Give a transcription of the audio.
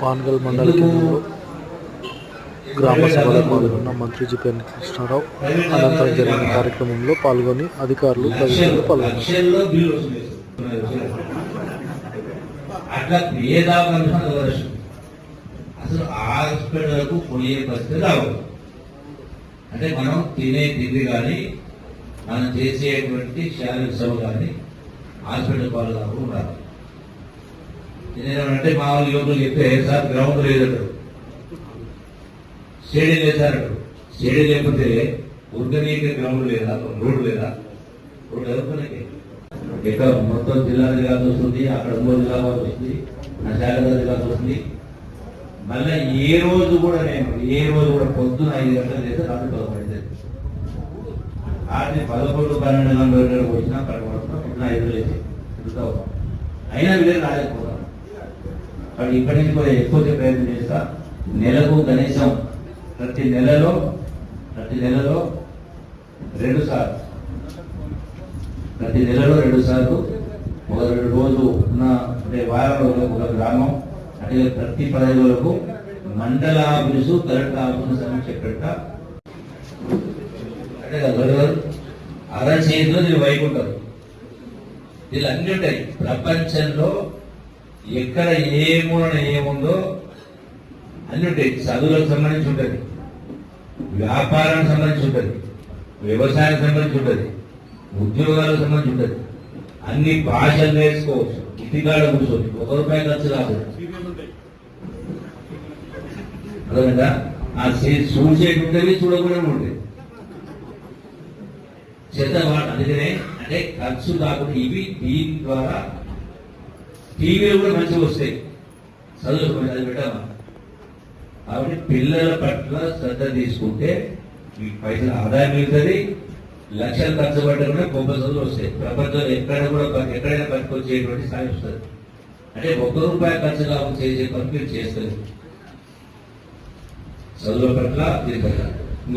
పాన్గల్ మండల కేంద్రంలో గ్రామ సభలో పాల్గొన్న మంత్రి జిపెన్ కృష్ణారావు అనంతరం జరిగిన కార్యక్రమంలో పాల్గొని అధికారులు లక్షల్లో పాల్గొన్నారు. అసలు హాస్పిటల్కు పోయే పరిస్థితి అంటే మనం తినే తిండి కానీ మనం చేసేటువంటి శారీరక శ్రమ కానీ హాస్పిటల్ పాలు కాకుండా నేనేమంటే మామూలు యువకులు చెప్తే సార్ గ్రౌండ్ లేదంటారు స్టేడియం లేదు సార్ స్టేడియం లేకపోతే ఉర్గనీక గ్రౌండ్ లేదా రోడ్డు లేదా? రోడ్డు ఎవరికి ఇక్కడ మొత్తం జిల్లా జిల్లాకు వస్తుంది అక్కడ మూడు జిల్లా వరకు వస్తుంది నా శాఖ జిల్లాకు వస్తుంది. మళ్ళీ ఏ రోజు కూడా నేను ఏ రోజు కూడా పొద్దున ఐదు గంటలు చేస్తే రాత్రి పదకొండు అయితే రాత్రి పదకొండు పన్నెండు గంటల వచ్చినా పడకుండా పొద్దున ఐదు లేచి తిరుగుతా అయినా వీళ్ళు రాలేకపోతే కాబట్టి ఇప్పటి నుంచి కూడా ఎక్కువ ప్రయత్నం చేస్తా. నెలకు కనీసం ప్రతి నెలలో ప్రతి నెలలో రెండు సార్లు ప్రతి నెలలో రెండు సార్లు ఒక రెండు రోజు ఉన్న అంటే వారం ఒక గ్రామం అంటే ప్రతి పదవి వరకు మండల ఆఫీసు కలెక్టర్ ఆఫీసు సమీక్ష పెట్ట అంటే గవర్నర్ అరచేతిలో వైపు ఉంటారు వీళ్ళు అన్ని ఉంటాయి ప్రపంచంలో ఎక్కడ ఏ మూలన ఏముందో అన్ని ఉంటాయి. చదువులకు సంబంధించి ఉంటుంది. వ్యాపారానికి సంబంధించి ఉంటుంది. వ్యవసాయానికి సంబంధించి ఉంటుంది. ఉద్యోగాలకు సంబంధించి ఉంటుంది. అన్ని భాషలు నేర్చుకోవచ్చు. ఇంటికాడ కూర్చోవచ్చు ఒక రూపాయి ఖర్చు రాదు అర్థమైందా? ఆ చూసేటి ఉంటుంది చూడకుండా ఉంటుంది చేత అందుకనే అంటే ఖర్చు కాకుండా ఇవి దీని ద్వారా టీవీలు కూడా మంచిగా వస్తాయి. చదువుకోండి అది పెట్టామా కాబట్టి పిల్లల పట్ల శ్రద్ధ తీసుకుంటే ఈ పైసలు ఆదాయం మిగుతుంది లక్షలు ఖర్చు పడ్డా కూడా గొప్ప చదువులు వస్తాయి. ప్రపంచంలో ఎక్కడ కూడా ఎక్కడైనా పట్టుకొచ్చేటువంటి స్థాయి వస్తుంది. అంటే ఒక్క రూపాయి ఖర్చు లాభం చేసే పని మీరు చేస్తారు చదువుల పట్ల దీని